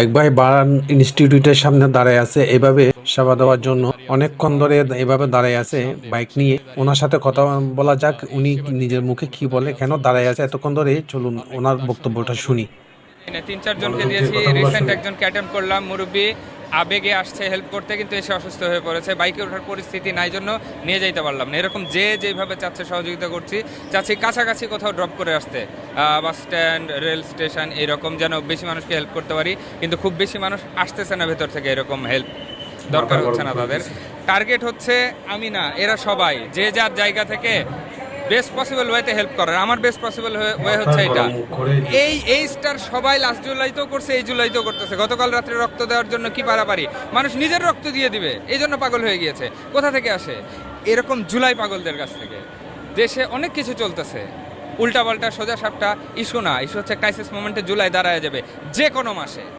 এক ভাই বারান ইনস্টিটিউটের সামনে দাঁড়ায় আছে। এভাবে সেবা দেওয়ার জন্য অনেকক্ষণ ধরে এভাবে দাঁড়ায় আছে বাইক নিয়ে। ওনার সাথে কথা বলা যাক, উনি নিজের মুখে কি বলে, কেন দাঁড়ায় আছে, এতক্ষণ ধরে চলুন ওনার বক্তব্যটা শুনি। তিন চারজনকে দিয়েছি রিসেন্ট একজনকে করলাম, মুরব্বী। আবেগে আসছে হেল্প করতে কিন্তু এসে অসুস্থ হয়ে পড়েছে। বাইকে ওঠার পরিস্থিতি নাই জন্য নিয়ে যাইতে পারলাম না। এরকম যে যেভাবে চাচ্ছে সহযোগিতা করছি চাচ্ছি কাছাকাছি কোথাও ড্রপ করে আসতে। বাস স্ট্যান্ড রেল স্টেশন এরকম যেন বেশি মানুষকে হেল্প করতে পারি কিন্তু খুব বেশি মানুষ আসতেছে না ভেতর থেকে এরকম হেল্প দরকার হচ্ছে না তাদের। টার্গেট হচ্ছে আমি না এরা সবাই। যে যার জায়গা থেকে বেস্ট পসিবল ওয়েতে হেল্প করার আমার বেস্ট পসিবল ওয়ে হচ্ছে এটা। এই এই স্টার সবাই লাস্ট জুলাইতেও করছে এই জুলাইতেও করতেছে। গতকাল রাত্রে রক্ত দেওয়ার জন্য কি পারাপারি? মানুষ নিজের রক্ত দিয়ে দিবে এই জন্য পাগল হয়ে গিয়েছে। কোথা থেকে আসে? এরকম জুলাই পাগলদের কাছ থেকে। দেশে অনেক কিছু চলতেছে। উল্টা পাল্টা সোজা সাপটা ইস্যু না ইস্যু হচ্ছে ক্রাইসিস মোমেন্টে জুলাই দাঁড়ায় যাবে যে কোনো মাসে।